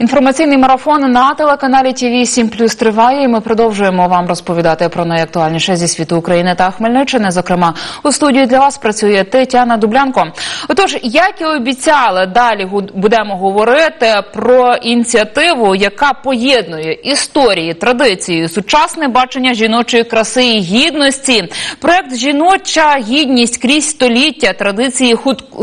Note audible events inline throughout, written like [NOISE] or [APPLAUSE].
Інформаційний марафон на телеканалі ТВ 7 плюс триває. і Ми продовжуємо вам розповідати про найактуальніше зі світу України та Хмельниччини. Зокрема, у студії для вас працює Тетяна Дублянко. Отож, як і обіцяли, далі будемо говорити про ініціативу, яка поєднує історії, традиції, сучасне бачення жіночої краси і гідності. Проект Жіноча гідність крізь століття традиції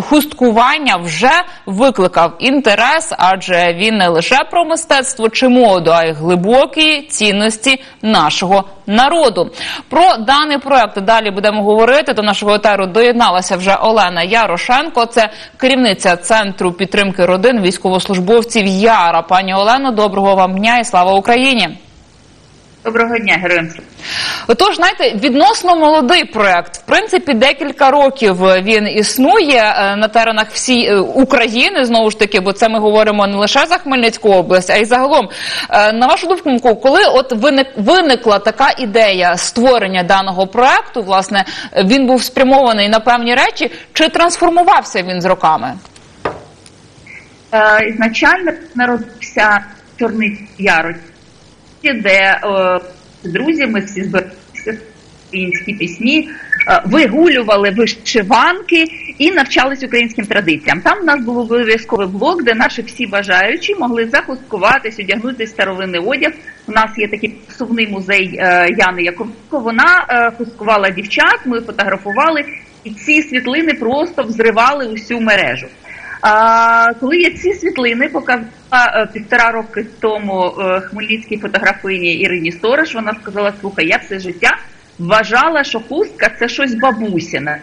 хусткування вже викликав інтерес, адже він не лише про мистецтво чи моду, а й глибокі цінності нашого народу. Про даний проект далі будемо говорити. До нашого етеру доєдналася вже Олена Ярошенко. Це керівниця центру підтримки родин військовослужбовців Яра. Пані Олено, доброго вам дня і слава Україні. Доброго дня, героям. Отож, знаєте, відносно молодий проект. В принципі, декілька років він існує е, на теренах всієї України. Знову ж таки, бо це ми говоримо не лише за Хмельницьку область, а й загалом. Е, На вашу думку, коли от виник, виникла така ідея створення даного проекту, власне, він був спрямований на певні речі, чи трансформувався він з роками? Е, Ізначально народився Чорний Ярость, де е, друзі, ми всі збиралися українські пісні, е, вигулювали вишиванки і навчались українським традиціям. Там в нас був обов'язковий блок, де наші всі бажаючі могли захусткуватись, одягнути старовинний одяг. У нас є такий сувний музей е, Яни Яковенко. Вона е, хусткувала дівчат, ми фотографували, і ці світлини просто взривали усю мережу. Коли я ці світлини показала е, півтора роки тому е, хмельницькій фотографині Ірині Сторож, вона сказала: слухай, я все життя вважала, що хустка це щось бабусіне.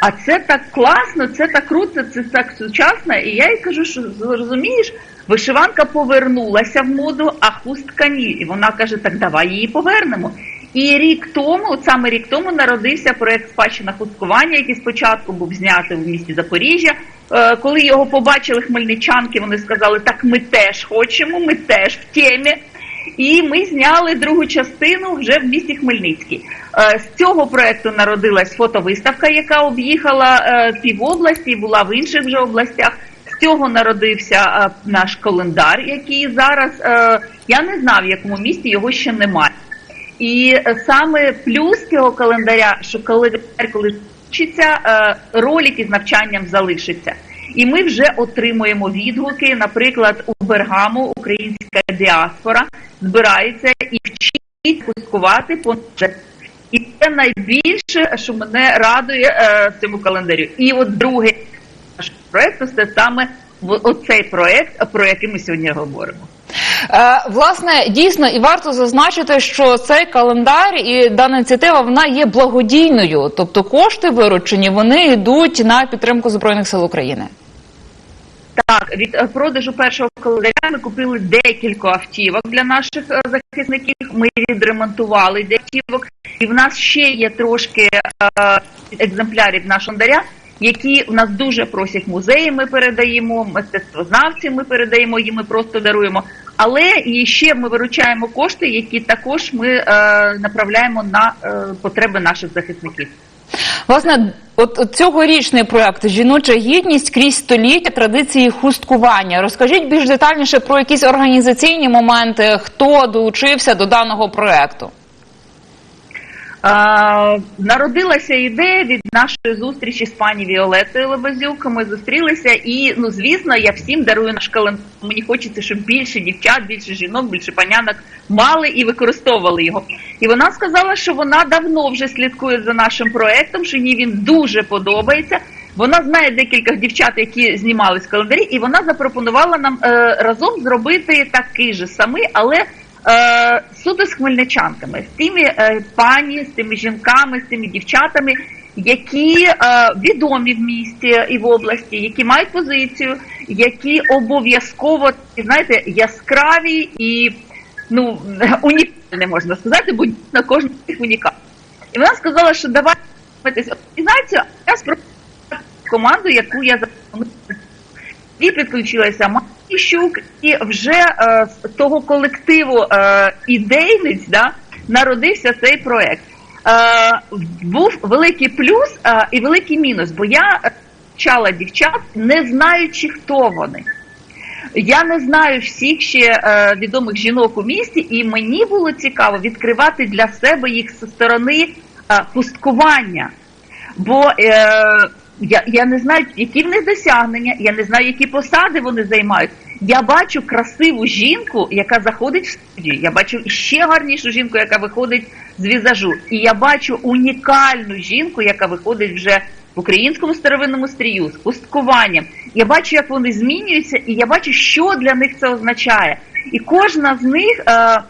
А це так класно, це так круто, це так сучасно. І я їй кажу, що розумієш, вишиванка повернулася в моду, а хустка ні. І вона каже: так давай її повернемо. І рік тому, от саме рік тому, народився проект спадщина хусткування, який спочатку був знятий в місті Запоріжжя. Е, Коли його побачили хмельничанки, вони сказали, так ми теж хочемо, ми теж в темі. І ми зняли другу частину вже в місті Хмельницький. Е, З цього проекту народилась фотовиставка, яка об'їхала е, півобласті, була в інших вже областях. З цього народився наш календар, який зараз я не знав, в якому місті його ще немає. І е, саме плюс цього календаря, що календар, коли вчиться, е, ролики з навчанням залишаться. І ми вже отримуємо відгуки. Наприклад, у Бергамо українська діаспора збирається і вчить пускувати по і це найбільше, що мене радує е, цьому календарі. І от другий наш проект це саме оцей проект, про який ми сьогодні говоримо. Е, власне, дійсно, і варто зазначити, що цей календар і дана ініціатива вона є благодійною, тобто кошти виручені вони йдуть на підтримку збройних сил України. Так, від продажу першого календаря ми купили декілька автівок для наших е, захисників. Ми відремонтували декілька, і в нас ще є трошки е, екземплярів нашого календаря, які в нас дуже просять музеї. Ми передаємо, мистецтвознавці ми передаємо їм, ми просто даруємо. Але і ще ми виручаємо кошти, які також ми е, направляємо на е, потреби наших захисників. Власне, от от цьогорічний проект Жіноча гідність крізь століття традиції хусткування. Розкажіть більш детальніше про якісь організаційні моменти, хто долучився до даного проекту. Народилася ідея від нашої зустрічі з пані Віолетою Лебезюк. Ми зустрілися, і ну звісно, я всім дарую наш календар. Мені хочеться, щоб більше дівчат, більше жінок, більше панянок мали і використовували його. І вона сказала, що вона давно вже слідкує за нашим проектом, що їй він дуже подобається. Вона знає декілька дівчат, які знімались в календарі, і вона запропонувала нам е, разом зробити такий же самий, але е, суто з хмельничанками, з тими е, пані, з тими жінками, з тими дівчатами, які е, відомі в місті і в області, які мають позицію, які обов'язково знаєте, яскраві і ну [LAUGHS] унікальні, можна сказати, бо дійсно кожен з них унікальний. І вона сказала, що давайте організацію, а я спробую команду, яку я запропоную. І підключилася Матіщук, і вже е, з того колективу е, ідейниць да, народився цей проект. Е, був великий плюс е, і великий мінус, бо я навчала дівчат, не знаючи, хто вони. Я не знаю всіх ще е, відомих жінок у місті, і мені було цікаво відкривати для себе їх зі сторони е, пусткування. Бо е, я, я не знаю, які в них досягнення, я не знаю, які посади вони займають. Я бачу красиву жінку, яка заходить в студію. Я бачу ще гарнішу жінку, яка виходить з візажу. І я бачу унікальну жінку, яка виходить вже в українському старовинному стрію з пусткуванням. Я бачу, як вони змінюються, і я бачу, що для них це означає. І кожна з них е,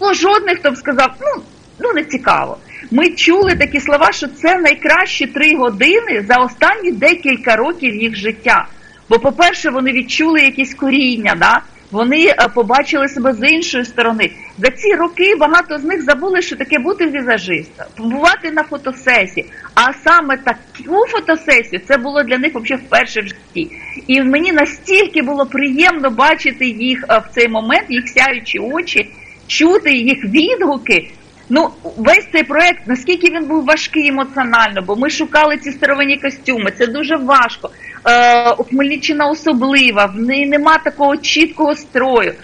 ну, жодних, хто б сказав, ну, ну не цікаво. Ми чули такі слова, що це найкращі три години за останні декілька років їх життя. Бо, по-перше, вони відчули якісь коріння, да? вони е, побачили себе з іншої сторони. За ці роки багато з них забули, що таке бути візажистом, побувати на фотосесії. А саме таку фотосесію це було для них взагалі вперше в житті. І мені настільки було приємно бачити їх е, в цей момент, їх сяючі очі, чути їх відгуки. Ну, весь цей проект, наскільки він був важкий емоціонально, бо ми шукали ці старовинні костюми, це дуже важко. Е, Хмельниччина особлива, в неї нема такого чіткого строю. Е,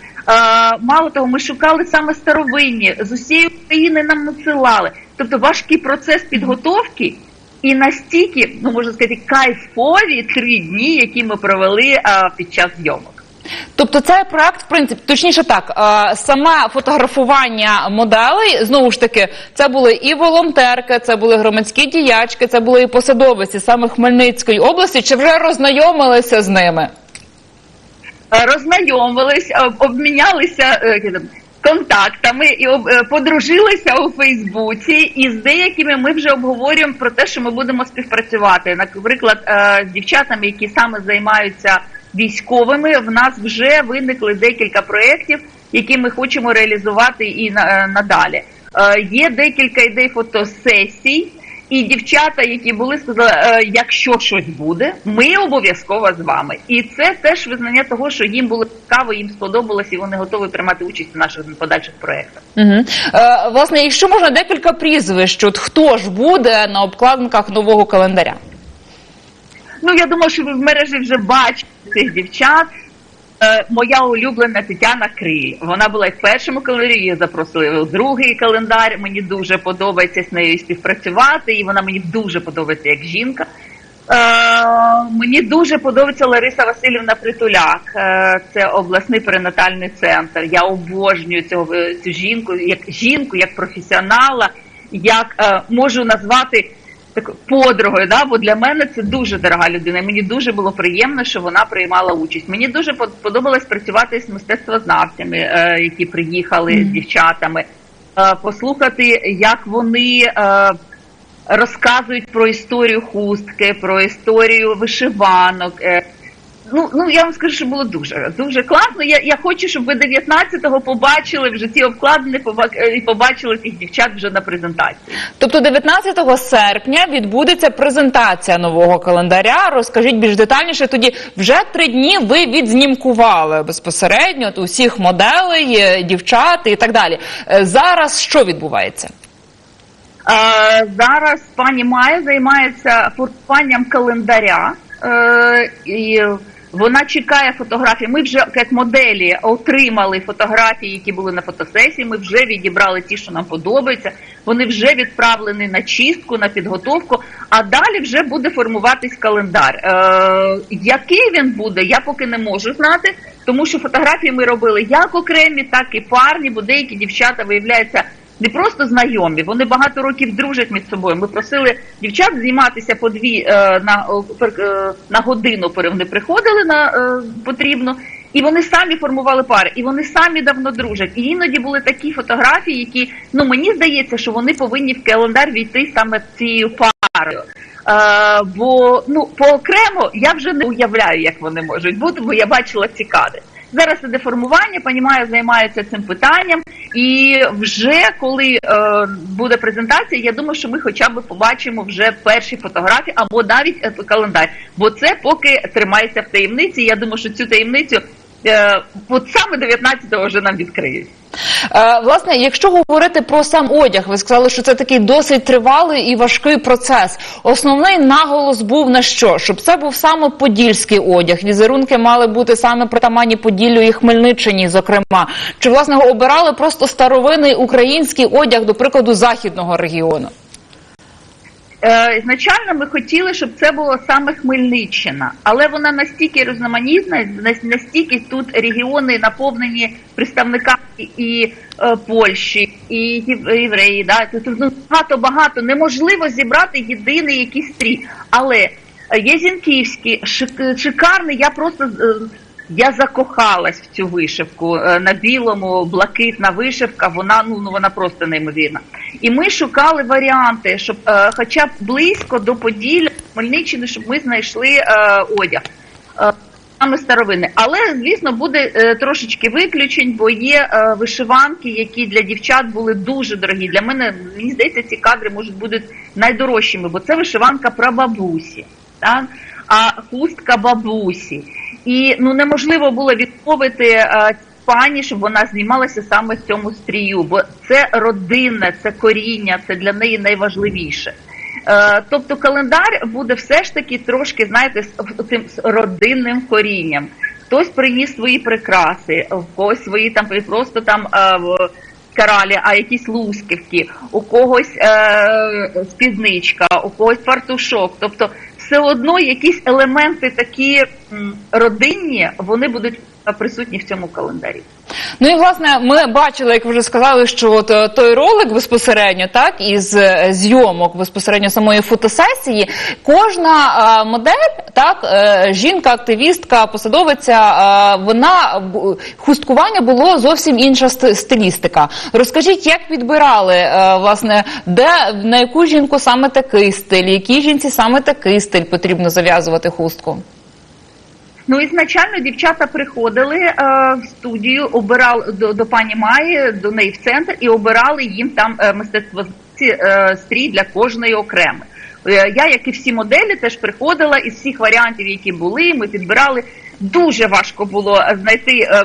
мало того, ми шукали саме старовинні, з усієї України нам надсилали. Тобто важкий процес підготовки і настільки, ну можна сказати, кайфові три дні, які ми провели е, під час зйомок. Тобто цей проект, в принципі, точніше так, е, саме фотографування моделей, знову ж таки, це були і волонтерки, це були громадські діячки, це були і посадовиці саме Хмельницької області. Чи вже роззнайомилися з ними? Е, Роззнайомились, об- обмінялися е, контактами і подружилися у Фейсбуці. І з деякими ми вже обговорюємо про те, що ми будемо співпрацювати. Наприклад, з дівчатами, які саме займаються військовими, в нас вже виникли декілька проєктів, які ми хочемо реалізувати і е, надалі. Е, Є декілька ідей фотосесій. І дівчата, які були, сказали, «Е, якщо щось буде, ми обов'язково з вами. І це теж визнання того, що їм було цікаво, їм сподобалось, і вони готові приймати участь у наших подальших проєктах. Угу. Е, власне, якщо можна декілька прізвищ, от хто ж буде на обкладинках нового календаря? Ну я думаю, що ви в мережі вже бачите цих дівчат. Е, моя улюблена Тетяна Криль. Вона була і в першому календарі, її запросили у другий календар. Мені дуже подобається з нею співпрацювати, і вона мені дуже подобається як жінка. Е, мені дуже подобається Лариса Васильівна Притуляк. Е, це обласний перинатальний центр. Я обожнюю цього цю жінку, як жінку, як професіонала, як можу назвати так подругою. Да? Бо для мене це дуже дорога людина. Мені дуже було приємно, що вона приймала участь. Мені дуже подобалось працювати з мистецтвознавцями, е, які приїхали з дівчатами, е, послухати, як вони. Е, розказують про історію хустки, про історію вишиванок. Ну, ну я вам скажу, що було дуже дуже класно. Я, я хочу, щоб ви 19-го побачили вже ці обкладини е, і побачили цих дівчат вже на презентації. Тобто 19 серпня відбудеться презентація нового календаря. Розкажіть більш детальніше. Тоді вже три дні ви відзнімкували безпосередньо от усіх моделей, е, дівчат і так далі. Е, Зараз що відбувається? Е, зараз пані Майя займається формуванням календаря. І вона чекає фотографії. Ми вже як моделі отримали фотографії, які були на фотосесії. Ми вже відібрали ті, що нам подобаються. Вони вже відправлені на чистку, на підготовку. А далі вже буде формуватись календар. Е, який він буде, я поки не можу знати, тому що фотографії ми робили як окремі, так і парні, бо деякі дівчата виявляються не просто знайомі, вони багато років дружать між собою. Ми просили дівчат зніматися по дві е, на, пер- е, на годину. пере- Вони приходили на е, потрібно, і вони самі формували пари, і вони самі давно дружать. І іноді були такі фотографії, які ну мені здається, що вони повинні в календар війти саме цією парою. Е, бо ну поокремо я вже не уявляю, як вони можуть бути, бо я бачила ці кадри. Зараз іде формування, понімаю, займаються цим питанням, і вже коли е, буде презентація, я думаю, що ми хоча б побачимо вже перші фотографії або навіть е, календар. Бо це поки тримається в таємниці. Я думаю, що цю таємницю от саме 19-го вже нам відкриють. Е, Власне, якщо говорити про сам одяг, ви сказали, що це такий досить тривалий і важкий процес. Основний наголос був на що? Щоб це був саме подільський одяг. Візерунки мали бути саме притаманні Поділлю і Хмельниччині, зокрема. Чи власне обирали просто старовинний український одяг, до прикладу, західного регіону? Е, Ізначально ми хотіли, щоб це було саме Хмельниччина, але вона настільки різноманітна, настільки тут регіони наповнені представниками і е, Польщі, і євреї. Да? Тут ну, багато багато неможливо зібрати єдиний якийсь стрій. Але е, Єзінківський, шик- шикарний, я просто я закохалась в цю вишивку е, на білому, блакитна вишивка. Вона ну, ну вона просто неймовірна. І ми шукали варіанти, щоб е, хоча б близько до Поділля, Хмельниччини, щоб ми знайшли е, одяг. Е, Саме старовини, але звісно буде е, трошечки виключень, бо є е, вишиванки, які для дівчат були дуже дорогі. Для мене мені здається, ці кадри можуть бути найдорожчими, бо це вишиванка прабабусі, так? а хустка бабусі. І ну неможливо було відмовити е, пані, щоб вона знімалася саме в цьому стрію, бо це родинне, це коріння, це для неї найважливіше. Е, Тобто календар буде все ж таки трошки, знаєте, з цим родинним корінням. Хтось приніс свої прикраси, в когось свої там просто там е, каралі, а якісь лусківки, у когось е, спідничка, у когось фартушок. Тобто, все одно якісь елементи такі родинні, вони будуть присутні в цьому календарі. Ну і власне ми бачили, як ви вже сказали, що от е, той ролик безпосередньо, так із е, зйомок безпосередньо самої фотосесії, кожна е, модель, так жінка, активістка, посадовиця, е, вона хусткування було зовсім інша стилістика. Розкажіть, як підбирали власне, де на яку жінку саме такий стиль, якій жінці саме такий стиль потрібно зав'язувати хустку? Ну ізначально дівчата приходили е, в студію, обирали до, до пані Маї, до неї в центр, і обирали їм там е, мистецтвознавці е, стрій для кожної окремо. Е, я, як і всі моделі, теж приходила із всіх варіантів, які були. Ми підбирали. Дуже важко було знайти е,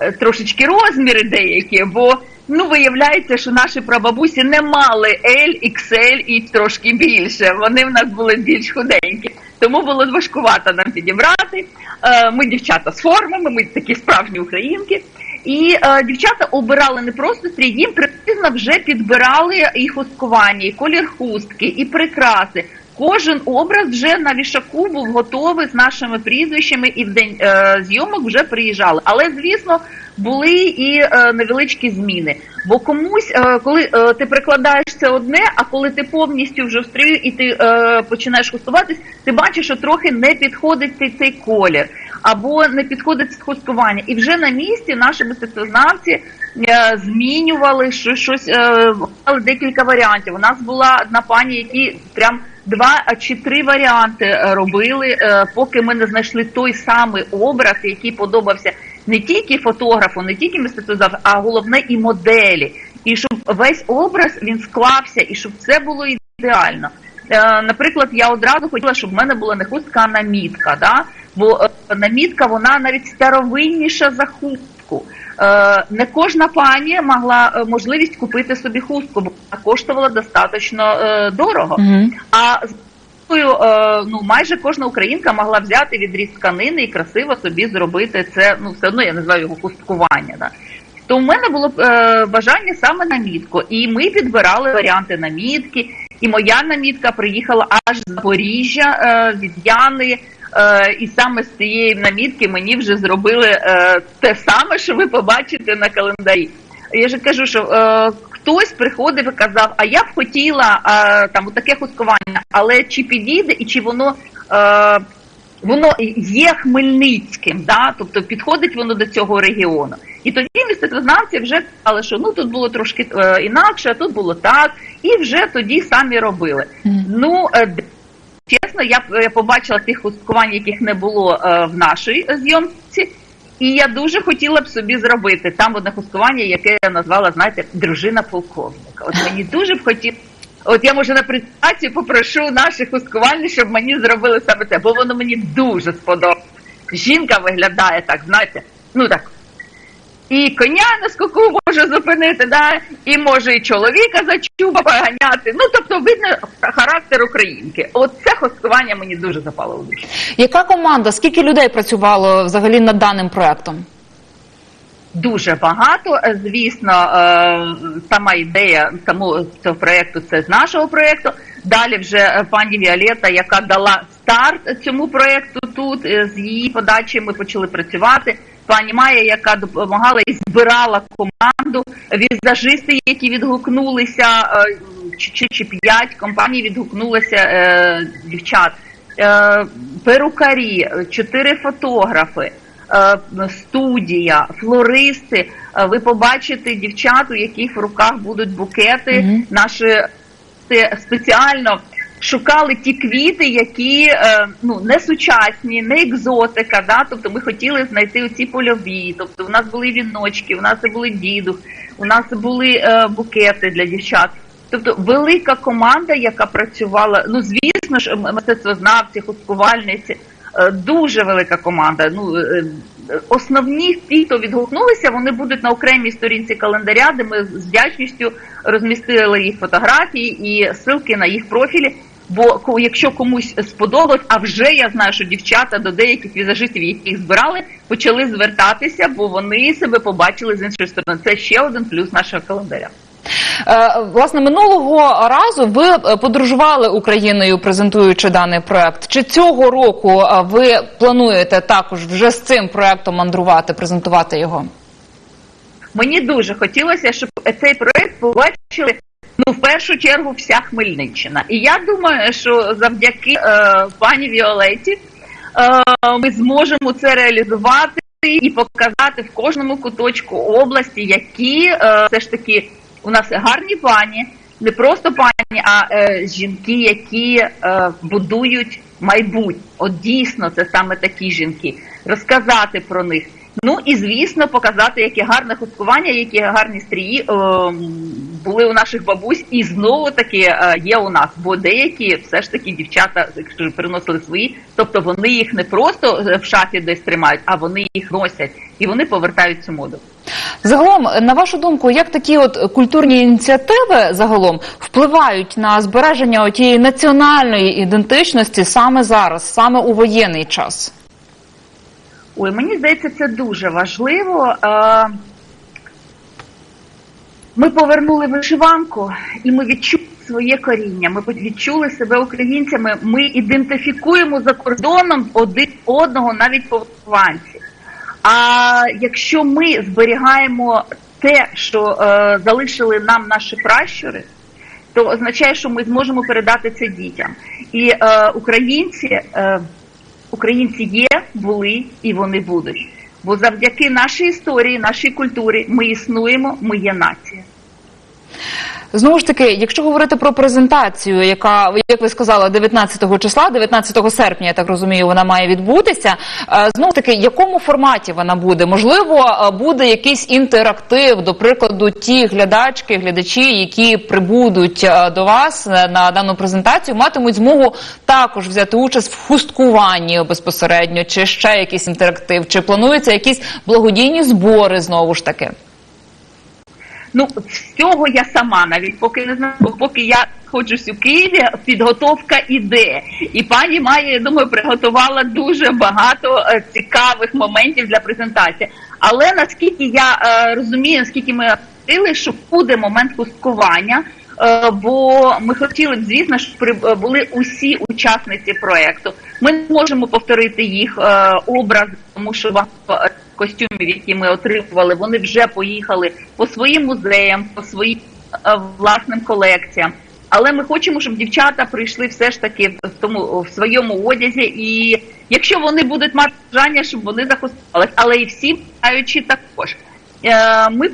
е, трошечки розміри деякі, бо ну виявляється, що наші прабабусі не мали L, XL і трошки більше. Вони в нас були більш худенькі. Тому було важкувато нам підібрати. Е, Ми дівчата з формами, ми такі справжні українки. І е, дівчата обирали не просто стрій, їм приблизно вже підбирали і хусткування, і колір хустки, і прикраси. Кожен образ вже на вішаку був готовий з нашими прізвищами, і в день е, зйомок вже приїжджали. Але звісно, були і е, невеличкі зміни. Бо комусь, е, коли е, ти прикладаєш це одне, а коли ти повністю вже в стрію і ти починаєш хустуватись, ти бачиш, що трохи не підходить цей, колір, або не підходить хустування. І вже на місці наші мистецтвознавці е, змінювали що, щось, декілька варіантів. У нас була одна пані, які прям два чи три варіанти робили, поки ми не знайшли той самий образ, який подобався не тільки фотографу, не тільки мистецтвознавцю, а головне і моделі. І щоб весь образ він склався, і щоб це було ідеально. Е, Наприклад, я одразу хотіла, щоб в мене була не хустка, а намітка. Да? Бо е, намітка вона навіть старовинніша за хустку. Е, Не кожна пані могла можливість купити собі хустку, бо вона коштувала достатньо дорого. Мгм. А з хусткою, е, ну майже кожна українка могла взяти відріз тканини і красиво собі зробити це. Ну все одно я називаю його хусткування. Да? То в мене було е, бажання саме на мітку, і ми підбирали варіанти намітки. І моя намітка приїхала аж з Запоріжжя е, від Яни. І саме з цієї намітки мені вже зробили те саме, що ви побачите на календарі. Я ж кажу, що хтось приходив і казав, а я б хотіла е, там таке хускування, але чи підійде і чи воно. Е, Воно є хмельницьким, да? тобто підходить воно до цього регіону. І тоді мистецтвознавці вже сказали, що ну тут було трошки е, інакше, а тут було так, і вже тоді самі робили. Мгм. Ну е, чесно, я, я побачила тих хусткувань, яких не було е, в нашій зйомці, і я дуже хотіла б собі зробити там одне хусткування, яке я назвала, знаєте, дружина полковника. От мені дуже б хотів. От я може на презентацію попрошу наших хусткувальників, щоб мені зробили саме це, бо воно мені дуже сподобалось. Жінка виглядає так, знаєте, ну так. І коня на скаку може зупинити, да? і може і чоловіка за чуба поганяти. Ну тобто видно характер українки. От це хостування мені дуже запало в душу. Яка команда? Скільки людей працювало взагалі над даним проектом? Дуже багато. Звісно, е, сама ідея самого цього проєкту це з нашого проєкту. Далі вже пані Віолета, яка дала старт цьому проєкту тут, е, з її подачі ми почали працювати. Пані Майя, яка допомагала і збирала команду, візажисти, які відгукнулися, е, чи, чи, чи п'ять компаній відгукнулося е, дівчат, е, перукарі, чотири фотографи е, студія, флористи. Е, Ви побачите дівчат, у яких в руках будуть букети. Мгм. Наші спеціально шукали ті квіти, які е, ну не сучасні, не екзотика. Да? Тобто ми хотіли знайти оці польові. Тобто, у нас були віночки, у нас були дідух, у нас були е, букети для дівчат. Тобто велика команда, яка працювала, ну звісно ж, мистецтвознавці, хусткувальниці, е, дуже велика команда. Ну основні ті, хто відгукнулися, вони будуть на окремій сторінці календаря, де ми з вдячністю розмістили їх фотографії і ссылки на їх профілі. Бо якщо комусь сподобалось, а вже я знаю, що дівчата до деяких візажистів, яких збирали, почали звертатися, бо вони себе побачили з іншої сторони. Це ще один плюс нашого календаря. Е, Власне, минулого разу ви е, подорожували Україною, презентуючи даний проект. Чи цього року е, ви плануєте також вже з цим проектом мандрувати, презентувати його? Мені дуже хотілося, щоб цей проект побачили ну в першу чергу вся Хмельниччина. І я думаю, що завдяки е, пані Віолеті е, ми зможемо це реалізувати і показати в кожному куточку області, які е, все ж таки у нас гарні пані, не просто пані, а е, жінки, які е, будують майбутнє. От дійсно це саме такі жінки. Розказати про них. Ну і звісно, показати, яке гарне хусткування, які гарні стрії е, були у наших бабусь, і знову таки е, є у нас. Бо деякі все ж таки дівчата якщо приносили свої, тобто вони їх не просто в шафі десь тримають, а вони їх носять і вони повертають цю моду. Загалом, на вашу думку, як такі от культурні ініціативи загалом впливають на збереження тієї національної ідентичності саме зараз, саме у воєнний час? Ой, мені здається, це дуже важливо. Ми повернули вишиванку, і ми відчули своє коріння. Ми відчули себе українцями. Ми ідентифікуємо за кордоном один одного навіть по вишиванці. А якщо ми зберігаємо те, що е, залишили нам наші пращури, то означає, що ми зможемо передати це дітям. І е, українці, е, українці є, були і вони будуть. Бо завдяки нашій історії, нашій культурі ми існуємо, ми є нація. Знову ж таки, якщо говорити про презентацію, яка, як ви сказали, 19 числа, 19 серпня, я так розумію, вона має відбутися. е, Знову ж таки, якому форматі вона буде? Можливо, е, буде якийсь інтерактив, до прикладу, ті глядачки, глядачі, які прибудуть е, до вас на дану презентацію, матимуть змогу також взяти участь в хусткуванні безпосередньо, чи ще якийсь інтерактив, чи плануються якісь благодійні збори знову ж таки. Ну, цього я сама навіть поки не знаю, поки я ходжусь у Києві, підготовка іде. І пані Майя, я думаю, приготувала дуже багато е, цікавих моментів для презентації. Але наскільки я е, розумію, наскільки ми говорили, що буде момент хусткування, е, бо ми хотіли б, звісно, щоб при- були усі учасниці проекту. Ми не можемо повторити їх е, образ, тому що багато е, костюмів, які ми отримували, вони вже поїхали по своїм музеям, по своїм е, власним колекціям. Але ми хочемо, щоб дівчата прийшли все ж таки в тому в своєму одязі, і якщо вони будуть мати бажання, щоб вони захистувалися, але і всі бажаючі також. Е, Ми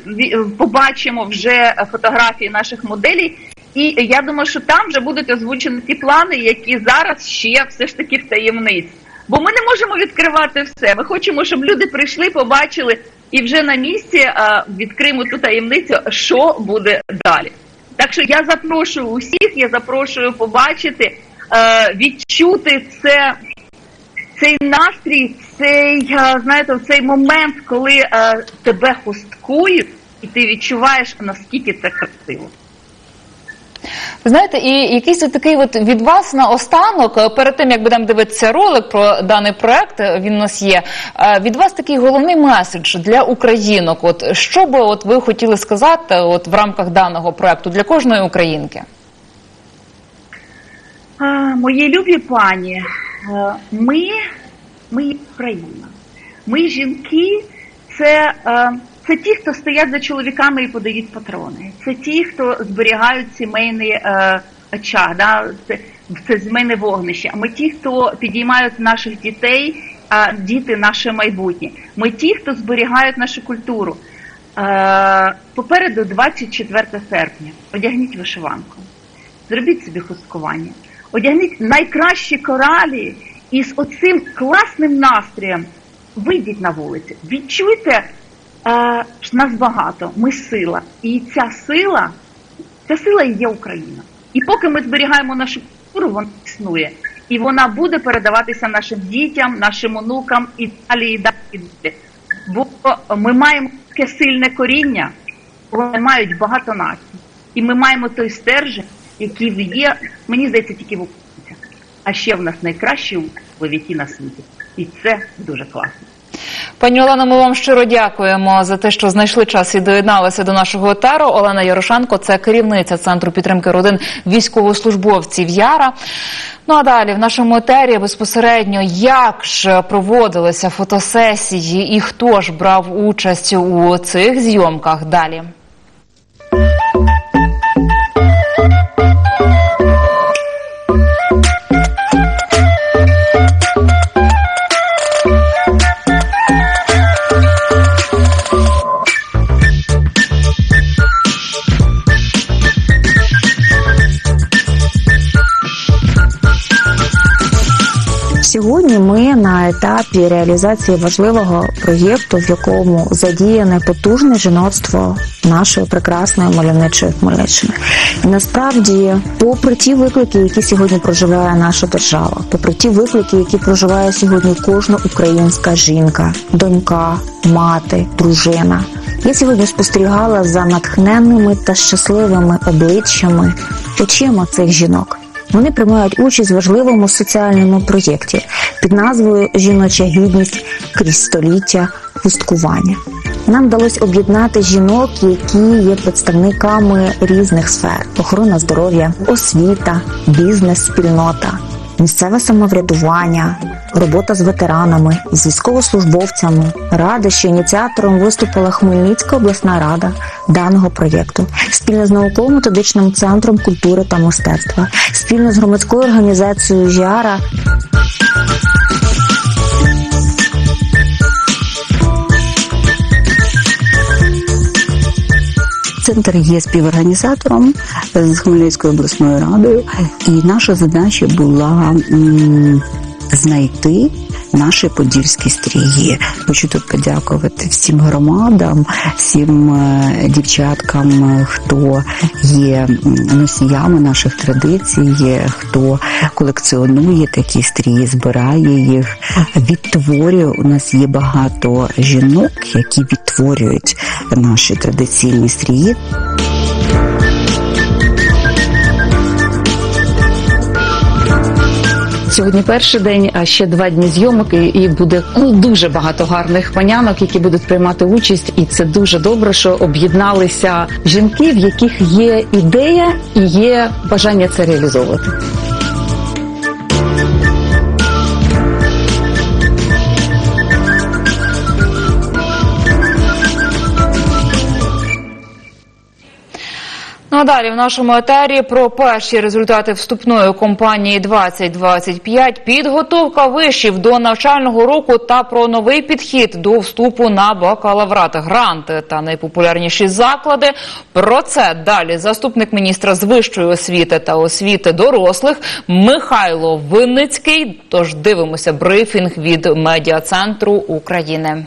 побачимо вже фотографії наших моделей, і я думаю, що там вже будуть озвучені ті плани, які зараз ще все ж таки в таємниці. Бо ми не можемо відкривати все. Ми хочемо, щоб люди прийшли, побачили і вже на місці відкриємо ту таємницю, що буде далі. Так що я запрошую усіх, я запрошую побачити, відчути це цей настрій, цей, знаєте, цей момент, коли тебе хусткують, і ти відчуваєш, наскільки це красиво. Ви Знаєте, і якийсь от такий от від вас на останок, е, перед тим як будемо дивитися ролик про даний проект, е, він у нас є. е, Від вас такий головний меседж для українок. От що би от ви хотіли сказати, от в рамках даного проекту для кожної українки? Мої любі пані, ми, ми Україна. Ми жінки, це, це ті, хто стоять за чоловіками і подають патрони. Це ті, хто зберігають сімейний е, очаг, да? це, це сімейне вогнище. Ми ті, хто підіймають наших дітей, а діти наше майбутнє. Ми ті, хто зберігають нашу культуру. Е, попереду 24 серпня. Одягніть вишиванку. Зробіть собі хусткування, одягніть найкращі коралі і з оцим класним настроєм вийдіть на вулицю. Відчуйте, нас багато, ми сила. І ця сила, ця сила і є Україна. І поки ми зберігаємо нашу культуру, вона існує. І вона буде передаватися нашим дітям, нашим онукам і далі, і далі. Бо ми маємо таке сильне коріння, вони мають багато націй. І ми маємо той стержень, який є, мені здається, тільки в українцях. А ще в нас найкращі ловіті на світі. І це дуже класно. Пані Олено, ми вам щиро дякуємо за те, що знайшли час і доєдналися до нашого етеру. Олена Ярошенко, це керівниця центру підтримки родин військовослужбовців Яра. Ну а далі в нашому етері безпосередньо як ж проводилися фотосесії і хто ж брав участь у цих зйомках далі. Етапі реалізації важливого проєкту, в якому задіяне потужне жіноцтво нашої прекрасної мальовничої Хмельниччини. І насправді, попри ті виклики, які сьогодні проживає наша держава, попри ті виклики, які проживає сьогодні кожна українська жінка, донька, мати, дружина. Я сьогодні спостерігала за натхненними та щасливими обличчями, очима цих жінок. Вони приймають участь в важливому соціальному проєкті під назвою Жіноча гідність крізь століття пусткування. Нам вдалося об'єднати жінок, які є представниками різних сфер: охорона здоров'я, освіта, бізнес, спільнота, місцеве самоврядування, робота з ветеранами, з військовослужбовцями. Рада, що ініціатором виступила Хмельницька обласна рада даного проєкту спільно з науково-методичним центром культури та мистецтва, спільно з громадською організацією Жіара. Центр є співорганізатором з Хмельницькою обласною радою, і наша задача була знайти наші подільські стрії. Хочу тут подякувати всім громадам, всім е, дівчаткам, е, хто є носіями наших традицій, хто колекціонує такі стрії, збирає їх, відтворює. У нас є багато жінок, які відтворюють наші традиційні стрії. Сьогодні перший день, а ще два дні зйомок, і- і буде ну, дуже багато гарних панянок, які будуть приймати участь. І це дуже добре, що об'єдналися жінки, в яких є ідея і є бажання це реалізовувати. А далі в нашому етері про перші результати вступної кампанії 2025, підготовка вишів до навчального року та про новий підхід до вступу на бакалаврат, гранти та найпопулярніші заклади. Про це далі заступник міністра з вищої освіти та освіти дорослих Михайло Винницький. Тож дивимося брифінг від медіа центру України.